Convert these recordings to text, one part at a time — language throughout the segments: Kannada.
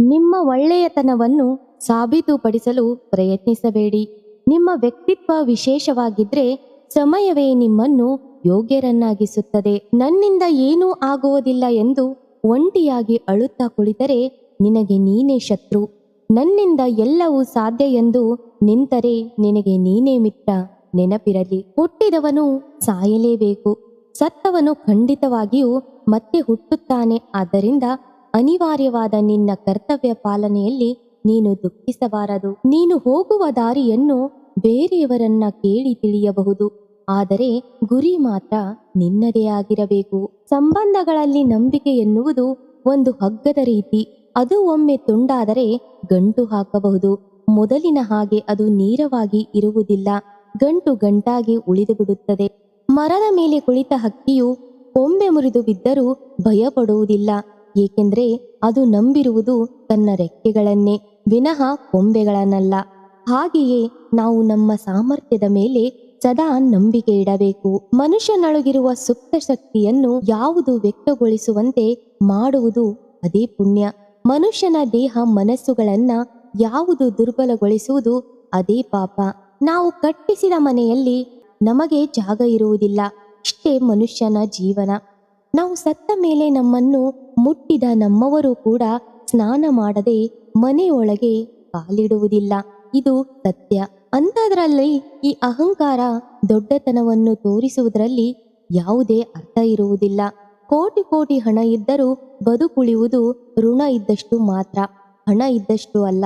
ನಿಮ್ಮ ಒಳ್ಳೆಯತನವನ್ನು ಸಾಬೀತುಪಡಿಸಲು ಪ್ರಯತ್ನಿಸಬೇಡಿ. ನಿಮ್ಮ ವ್ಯಕ್ತಿತ್ವ ವಿಶೇಷವಾಗಿದ್ರೆ ಸಮಯವೇ ನಿಮ್ಮನ್ನು ಯೋಗ್ಯರನ್ನಾಗಿಸುತ್ತದೆ. ನನ್ನಿಂದ ಏನೂ ಆಗುವುದಿಲ್ಲ ಎಂದು ಒಂಟಿಯಾಗಿ ಅಳುತ್ತಾ ಕುಳಿತರೆ ನಿನಗೆ ನೀನೇ ಶತ್ರು. ನನ್ನಿಂದ ಎಲ್ಲವೂ ಸಾಧ್ಯ ಎಂದು ನಿಂತರೆ ನಿನಗೆ ನೀನೇ ಮಿತ್ರ ನೆನಪಿರಲಿ. ಹುಟ್ಟಿದವನು ಸಾಯಲೇಬೇಕು. ಸತ್ತವನು ಖಂಡಿತವಾಗಿಯೂ ಮತ್ತೆ ಹುಟ್ಟುತ್ತಾನೆ. ಆದ್ದರಿಂದ ಅನಿವಾರ್ಯವಾದ ನಿನ್ನ ಕರ್ತವ್ಯ ಪಾಲನೆಯಲ್ಲಿ ನೀನು ದುಃಖಿಸಬಾರದು. ನೀನು ಹೋಗುವ ದಾರಿಯನ್ನು ಬೇರೆಯವರನ್ನ ಕೇಳಿ ತಿಳಿಯಬಹುದು. ಆದರೆ ಗುರಿ ಮಾತ್ರ ನಿನ್ನದೇ ಆಗಿರಬೇಕು. ಸಂಬಂಧಗಳಲ್ಲಿ ನಂಬಿಕೆ ಎನ್ನುವುದು ಒಂದು ಹಗ್ಗದ ರೀತಿ. ಅದು ಒಮ್ಮೆ ತುಂಡಾದರೆ ಗಂಟು ಹಾಕಬಹುದು. ಮೊದಲಿನ ಹಾಗೆ ಅದು ನೇರವಾಗಿ ಇರುವುದಿಲ್ಲ. ಗಂಟು ಗಂಟಾಗಿ ಉಳಿದು ಬಿಡುತ್ತದೆ. ಮರದ ಮೇಲೆ ಕುಳಿತ ಹಕ್ಕಿಯು ಕೊಂಬೆ ಮುರಿದು ಬಿದ್ದರೂ ಭಯಪಡುವುದಿಲ್ಲ. ಏಕೆಂದ್ರೆ ಅದು ನಂಬಿರುವುದು ತನ್ನ ರೆಕ್ಕೆಗಳನ್ನೇ, ವಿನಃ ಕೊಂಬೆಗಳನ್ನಲ್ಲ. ಹಾಗೆಯೇ ನಾವು ನಮ್ಮ ಸಾಮರ್ಥ್ಯದ ಮೇಲೆ ಸದಾ ನಂಬಿಕೆ ಇಡಬೇಕು. ಮನುಷ್ಯನೊಳಗಿರುವ ಸುಪ್ತ ಶಕ್ತಿಯನ್ನು ಯಾವುದು ವ್ಯಕ್ತಗೊಳಿಸುವಂತೆ ಮಾಡುವುದು ಅದೇ ಪುಣ್ಯ. ಮನುಷ್ಯನ ದೇಹ ಮನಸ್ಸುಗಳನ್ನ ಯಾವುದು ದುರ್ಬಲಗೊಳಿಸುವುದು ಅದೇ ಪಾಪ. ನಾವು ಕಟ್ಟಿಸಿದ ಮನೆಯಲ್ಲಿ ನಮಗೆ ಜಾಗ ಇರುವುದಿಲ್ಲ. ಇಷ್ಟೇ ಮನುಷ್ಯನ ಜೀವನ. ನಾವು ಸತ್ತ ಮೇಲೆ ನಮ್ಮನ್ನು ಮುಟ್ಟಿದ ನಮ್ಮವರು ಕೂಡ ಸ್ನಾನ ಮಾಡದೆ ಮನೆಯೊಳಗೆ ಕಾಲಿಡುವುದಿಲ್ಲ. ಇದು ಸತ್ಯ. ಅಂಥದ್ರಲ್ಲಿ ಈ ಅಹಂಕಾರ ದೊಡ್ಡತನವನ್ನು ತೋರಿಸುವುದರಲ್ಲಿ ಯಾವುದೇ ಅರ್ಥ ಇರುವುದಿಲ್ಲ. ಕೋಟಿ ಕೋಟಿ ಹಣ ಇದ್ದರೂ ಬದುಕುಳಿಯುವುದು ಋಣ ಇದ್ದಷ್ಟು ಮಾತ್ರ. ಹಣ ಇದ್ದಷ್ಟು ಅಲ್ಲ.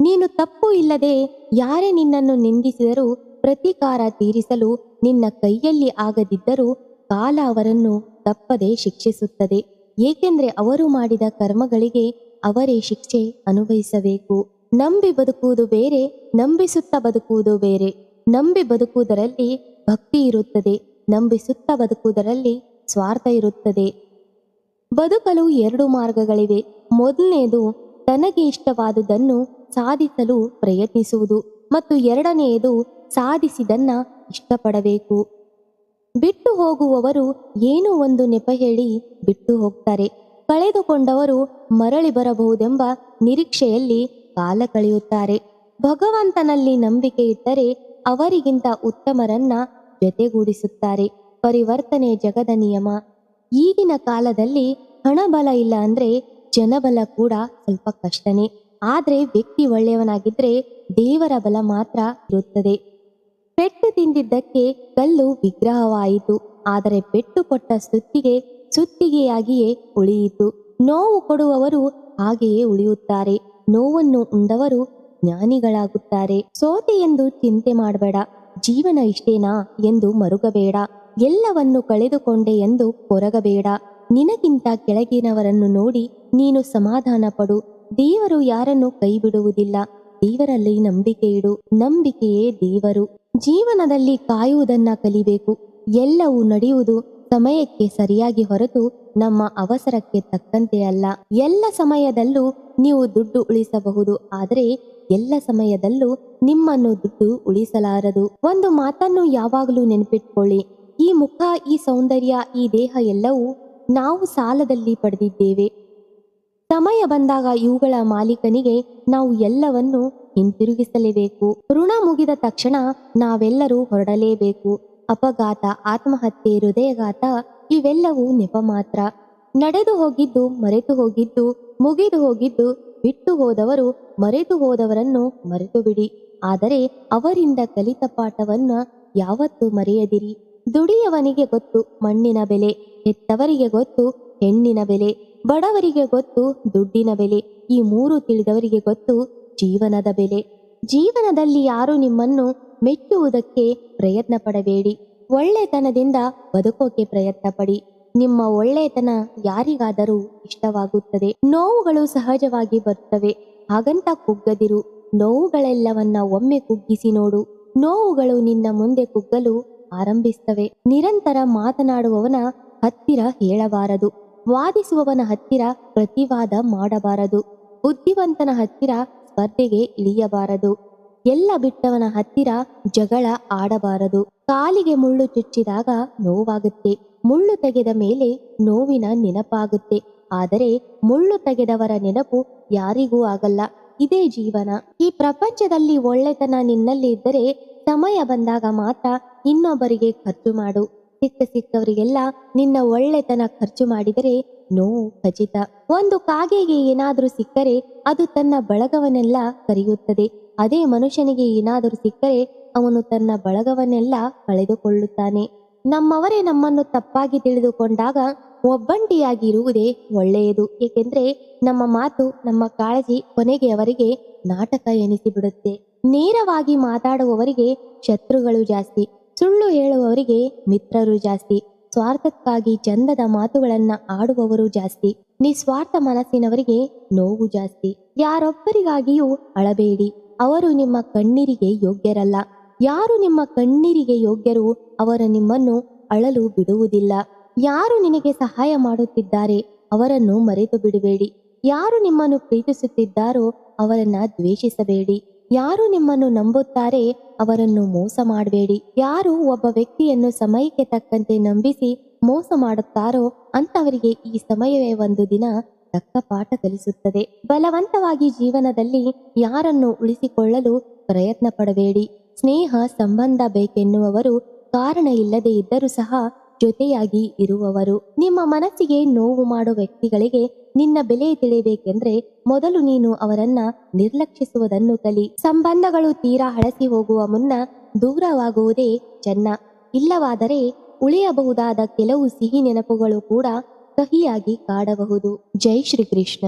ನೀನು ತಪ್ಪು ಇಲ್ಲದೆ ಯಾರೇ ನಿನ್ನನ್ನು ನಿಂದಿಸಿದರೂ ಪ್ರತೀಕಾರ ತೀರಿಸಲು ನಿನ್ನ ಕೈಯಲ್ಲಿ ಆಗದಿದ್ದರೂ ಕಾಲ ಅವರನ್ನು ತಪ್ಪದೆ ಶಿಕ್ಷಿಸುತ್ತದೆ. ಏಕೆಂದ್ರೆ ಅವರು ಮಾಡಿದ ಕರ್ಮಗಳಿಗೆ ಅವರೇ ಶಿಕ್ಷೆ ಅನುಭವಿಸಬೇಕು. ನಂಬಿ ಬದುಕುವುದು ಬೇರೆ, ನಂಬಿಸುತ್ತ ಬದುಕುವುದು ಬೇರೆ. ನಂಬಿ ಬದುಕುವುದರಲ್ಲಿ ಭಕ್ತಿ ಇರುತ್ತದೆ, ನಂಬಿಸುತ್ತ ಬದುಕುವುದರಲ್ಲಿ ಸ್ವಾರ್ಥ ಇರುತ್ತದೆ. ಬದುಕಲು ಎರಡು ಮಾರ್ಗಗಳಿವೆ. ಮೊದಲನೆಯದು ತನಗೆ ಇಷ್ಟವಾದುದನ್ನು ಸಾಧಿಸಲು ಪ್ರಯತ್ನಿಸುವುದು ಮತ್ತು ಎರಡನೆಯದು ಸಾಧಿಸಿದನ್ನ ಇಷ್ಟಪಡಬೇಕು. ಬಿಟ್ಟು ಹೋಗುವವರು ಏನು ಒಂದು ನೆಪ ಹೇಳಿ ಬಿಟ್ಟು ಹೋಗ್ತಾರೆ. ಕಳೆದುಕೊಂಡವರು ಮರಳಿ ಬರಬಹುದೆಂಬ ನಿರೀಕ್ಷೆಯಲ್ಲಿ ಕಾಲ ಕಳೆಯುತ್ತಾರೆ. ಭಗವಂತನಲ್ಲಿ ನಂಬಿಕೆ ಇಟ್ಟರೆ ಅವರಿಗಿಂತ ಉತ್ತಮರನ್ನ ಜೊತೆಗೂಡಿಸುತ್ತಾರೆ. ಪರಿವರ್ತನೆ ಜಗದ ನಿಯಮ. ಈಗಿನ ಕಾಲದಲ್ಲಿ ಹಣಬಲ ಇಲ್ಲ ಅಂದ್ರೆ ಜನಬಲ ಕೂಡ ಸ್ವಲ್ಪ ಕಷ್ಟನೇ. ಆದ್ರೆ ವ್ಯಕ್ತಿ ಒಳ್ಳೆಯವನಾಗಿದ್ರೆ ದೇವರ ಬಲ ಮಾತ್ರ ಇರುತ್ತದೆ. ಪೆಟ್ಟು ತಿಂದಿದ್ದಕ್ಕೆ ಕಲ್ಲು ವಿಗ್ರಹವಾಯಿತು. ಆದರೆ ಪೆಟ್ಟು ಕೊಟ್ಟ ಸುತ್ತಿಗೆ ಸುತ್ತಿಗೆಯಾಗಿಯೇ ಉಳಿಯಿತು. ನೋವು ಕೊಡುವವರು ಹಾಗೆಯೇ ಉಳಿಯುತ್ತಾರೆ. ನೋವನ್ನು ಉಂಡವರು ಜ್ಞಾನಿಗಳಾಗುತ್ತಾರೆ. ಸೋತೆ ಎಂದು ಚಿಂತೆ ಮಾಡಬೇಡ. ಜೀವನ ಇಷ್ಟೇನಾ ಎಂದು ಮರುಗಬೇಡ. ಎಲ್ಲವನ್ನು ಕಳೆದುಕೊಂಡೆ ಎಂದು ಕೊರಗಬೇಡ. ನಿನಗಿಂತ ಕೆಳಗಿನವರನ್ನು ನೋಡಿ ನೀನು ಸಮಾಧಾನ ಪಡು ದೇವರು ಯಾರನ್ನು ಕೈಬಿಡುವುದಿಲ್ಲ. ದೇವರಲ್ಲಿ ನಂಬಿಕೆ ಇಡು. ನಂಬಿಕೆಯೇ ದೇವರು. ಜೀವನದಲ್ಲಿ ಕಾಯುವುದನ್ನ ಕಲಿಬೇಕು. ಎಲ್ಲವೂ ನಡೆಯುವುದು ಸಮಯಕ್ಕೆ ಸರಿಯಾಗಿ ಹೊರತು ನಮ್ಮ ಅವಸರಕ್ಕೆ ತಕ್ಕಂತೆ ಅಲ್ಲ. ಎಲ್ಲ ಸಮಯದಲ್ಲೂ ನೀವು ದುಡ್ಡು ಉಳಿಸಬಹುದು. ಆದರೆ ಎಲ್ಲ ಸಮಯದಲ್ಲೂ ನಿಮ್ಮನ್ನು ದುಡ್ಡು ಉಳಿಸಲಾರದು. ಒಂದು ಮಾತನ್ನು ಯಾವಾಗಲೂ ನೆನಪಿಟ್ಕೊಳ್ಳಿ. ಈ ಮುಖ, ಈ ಸೌಂದರ್ಯ, ಈ ದೇಹ ಎಲ್ಲವೂ ನಾವು ಸಾಲದಲ್ಲಿ ಪಡೆದಿದ್ದೇವೆ. ಸಮಯ ಬಂದಾಗ ಇವುಗಳ ಮಾಲೀಕನಿಗೆ ನಾವು ಎಲ್ಲವನ್ನು ಹಿಂತಿರುಗಿಸಲೇಬೇಕು. ಋಣ ಮುಗಿದ ತಕ್ಷಣ ನಾವೆಲ್ಲರೂ ಹೊರಡಲೇಬೇಕು. ಅಪಘಾತ, ಆತ್ಮಹತ್ಯೆ, ಹೃದಯಘಾತ ಇವೆಲ್ಲವೂ ನೆಪ ಮಾತ್ರ. ನಡೆದು ಹೋಗಿದ್ದು ಮರೆತು ಹೋಗಿದ್ದು, ಮುಗಿದು ಹೋಗಿದ್ದು ಬಿಟ್ಟು ಹೋದವರು ಮರೆತು ಹೋದವರನ್ನು ಮರೆತು ಬಿಡಿ ಆದರೆ ಅವರಿಂದ ಕಲಿತ ಪಾಠವನ್ನ ಯಾವತ್ತೂ ಮರೆಯದಿರಿ. ದುಡಿಯವನಿಗೆ ಗೊತ್ತು ಮಣ್ಣಿನ ಬೆಲೆ, ಹೆತ್ತವರಿಗೆ ಗೊತ್ತು ಹೆಣ್ಣಿನ ಬೆಲೆ, ಬಡವರಿಗೆ ಗೊತ್ತು ದುಡ್ಡಿನ ಬೆಲೆ, ಈ ಮೂರು ತಿಳಿದವರಿಗೆ ಗೊತ್ತು ಜೀವನದ ಬೆಲೆ. ಜೀವನದಲ್ಲಿ ಯಾರು ನಿಮ್ಮನ್ನು ಮೆಚ್ಚುವುದಕ್ಕೆ ಪ್ರಯತ್ನ ಪಡಬೇಡಿ ಒಳ್ಳೆತನದಿಂದ ಬದುಕೋಕೆ ಪ್ರಯತ್ನ ಪಡಿ ನಿಮ್ಮ ಒಳ್ಳೆತನ ಯಾರಿಗಾದರೂ ಇಷ್ಟವಾಗುತ್ತದೆ. ನೋವುಗಳು ಸಹಜವಾಗಿ ಬರುತ್ತವೆ. ಹಾಗಂತ ಕುಗ್ಗದಿರು. ನೋವುಗಳೆಲ್ಲವನ್ನ ಒಮ್ಮೆ ಕುಗ್ಗಿಸಿ ನೋಡು. ನೋವುಗಳು ನಿನ್ನ ಮುಂದೆ ಕುಗ್ಗಲು ಆರಂಭಿಸ್ತವೆ ನಿರಂತರ ಮಾತನಾಡುವವನ ಹತ್ತಿರ ಹೇಳಬಾರದು. ವಾದಿಸುವವನ ಹತ್ತಿರ ಪ್ರತಿವಾದ ಮಾಡಬಾರದು. ಬುದ್ಧಿವಂತನ ಹತ್ತಿರ ಸ್ಪರ್ಧೆಗೆ ಇಳಿಯಬಾರದು. ಎಲ್ಲ ಬಿಟ್ಟವನ ಹತ್ತಿರ ಜಗಳ ಆಡಬಾರದು. ಕಾಲಿಗೆ ಮುಳ್ಳು ಚುಚ್ಚಿದಾಗ ನೋವಾಗುತ್ತೆ. ಮುಳ್ಳು ತೆಗೆದ ಮೇಲೆ ನೋವಿನ ನೆನಪಾಗುತ್ತೆ. ಆದರೆ ಮುಳ್ಳು ತೆಗೆದವರ ನೆನಪು ಯಾರಿಗೂ ಆಗಲ್ಲ. ಇದೇ ಜೀವನ. ಈ ಪ್ರಪಂಚದಲ್ಲಿ ಒಳ್ಳೆತನ ನಿನ್ನಲ್ಲಿ ಇದ್ದರೆ ಸಮಯ ಬಂದಾಗ ಮಾತ್ರ ಇನ್ನೊಬ್ಬರಿಗೆ ಖರ್ಚು ಮಾಡು. ಸಿಕ್ಕ ಸಿಕ್ಕವರಿಗೆಲ್ಲ ನಿನ್ನ ಒಳ್ಳೆತನ ಖರ್ಚು ಮಾಡಿದರೆ ನೋವು ಖಚಿತ. ಒಂದು ಕಾಗೆಗೆ ಏನಾದರೂ ಸಿಕ್ಕರೆ ಅದು ತನ್ನ ಬಳಗವನ್ನೆಲ್ಲ ಕರೆಯುತ್ತದೆ. ಅದೇ ಮನುಷ್ಯನಿಗೆ ಏನಾದರೂ ಸಿಕ್ಕರೆ ಅವನು ತನ್ನ ಬಳಗವನ್ನೆಲ್ಲ ಕಳೆದುಕೊಳ್ಳುತ್ತಾನೆ. ನಮ್ಮವರೇ ನಮ್ಮನ್ನು ತಪ್ಪಾಗಿ ತಿಳಿದುಕೊಂಡಾಗ ಒಬ್ಬಂಟಿಯಾಗಿ ಇರುವುದೇ ಒಳ್ಳೆಯದು. ಏಕೆಂದ್ರೆ ನಮ್ಮ ಮಾತು, ನಮ್ಮ ಕಾಳಜಿ ಕೊನೆಗೆ ಅವರಿಗೆ ನಾಟಕ ಎನಿಸಿಬಿಡುತ್ತೆ. ನೇರವಾಗಿ ಮಾತಾಡುವವರಿಗೆ ಶತ್ರುಗಳು ಜಾಸ್ತಿ. ಸುಳ್ಳು ಹೇಳುವವರಿಗೆ ಮಿತ್ರರು ಜಾಸ್ತಿ, ಸ್ವಾರ್ಥಕ್ಕಾಗಿ ಚಂದದ ಮಾತುಗಳನ್ನ ಆಡುವವರು ಜಾಸ್ತಿ, ನಿಸ್ವಾರ್ಥ ಮನಸ್ಸಿನವರಿಗೆ ನೋವು ಜಾಸ್ತಿ. ಯಾರೊಬ್ಬರಿಗಾಗಿಯೂ ಅಳಬೇಡಿ, ಅವರು ನಿಮ್ಮ ಕಣ್ಣೀರಿಗೆ ಯೋಗ್ಯರಲ್ಲ. ಯಾರು ನಿಮ್ಮ ಕಣ್ಣೀರಿಗೆ ಯೋಗ್ಯರು, ಅವರು ನಿಮ್ಮನ್ನು ಅಳಲು ಬಿಡುವುದಿಲ್ಲ. ಯಾರು ನಿನಗೆ ಸಹಾಯ ಮಾಡುತ್ತಿದ್ದಾರೆ, ಅವರನ್ನು ಮರೆತು ಬಿಡಬೇಡಿ. ಯಾರು ನಿಮ್ಮನ್ನು ಪ್ರೀತಿಸುತ್ತಿದ್ದಾರೋ, ಅವರನ್ನ ದ್ವೇಷಿಸಬೇಡಿ. ಯಾರು ನಿಮ್ಮನ್ನು ನಂಬುತ್ತಾರೆ ಅವರನ್ನು ಮೋಸ ಮಾಡಬೇಡಿ. ಯಾರು ಒಬ್ಬ ವ್ಯಕ್ತಿಯನ್ನು ಸಮಯಕ್ಕೆ ತಕ್ಕಂತೆ ನಂಬಿಸಿ ಮೋಸ ಮಾಡುತ್ತಾರೋ ಅಂತವರಿಗೆ ಈ ಸಮಯವೇ ಒಂದು ದಿನ ತಕ್ಕ ಪಾಠ ಕಲಿಸುತ್ತದೆ. ಬಲವಂತವಾಗಿ ಜೀವನದಲ್ಲಿ ಯಾರನ್ನು ಉಳಿಸಿಕೊಳ್ಳಲು ಪ್ರಯತ್ನ ಪಡಬೇಡಿ ಸ್ನೇಹ, ಸಂಬಂಧ ಬೇಕೆನ್ನುವವರು ಕಾರಣ ಇಲ್ಲದೆ ಇದ್ದರೂ ಸಹ ಜೊತೆಯಾಗಿ ಇರುವವರು, ನಿಮ್ಮ ಮನಸ್ಸಿಗೆ ನೋವು ಮಾಡುವ ವ್ಯಕ್ತಿಗಳಿಗೆ ನಿನ್ನ ಬೆಲೆ ತಿಳಿಬೇಕೆಂದ್ರೆ ಮೊದಲು ನೀನು ಅವರನ್ನ ನಿರ್ಲಕ್ಷಿಸುವುದನ್ನು ಕಲಿ. ಸಂಬಂಧಗಳು ತೀರಾ ಹಳಸಿ ಹೋಗುವ ಮುನ್ನ ದೂರವಾಗುವುದೇ ಚೆನ್ನ ಇಲ್ಲವಾದರೆ ಉಳಿಯಬಹುದಾದ ಕೆಲವು ಸಿಹಿ ನೆನಪುಗಳು ಕೂಡ ಕಹಿಯಾಗಿ ಕಾಡಬಹುದು. ಜೈ ಶ್ರೀಕೃಷ್ಣ.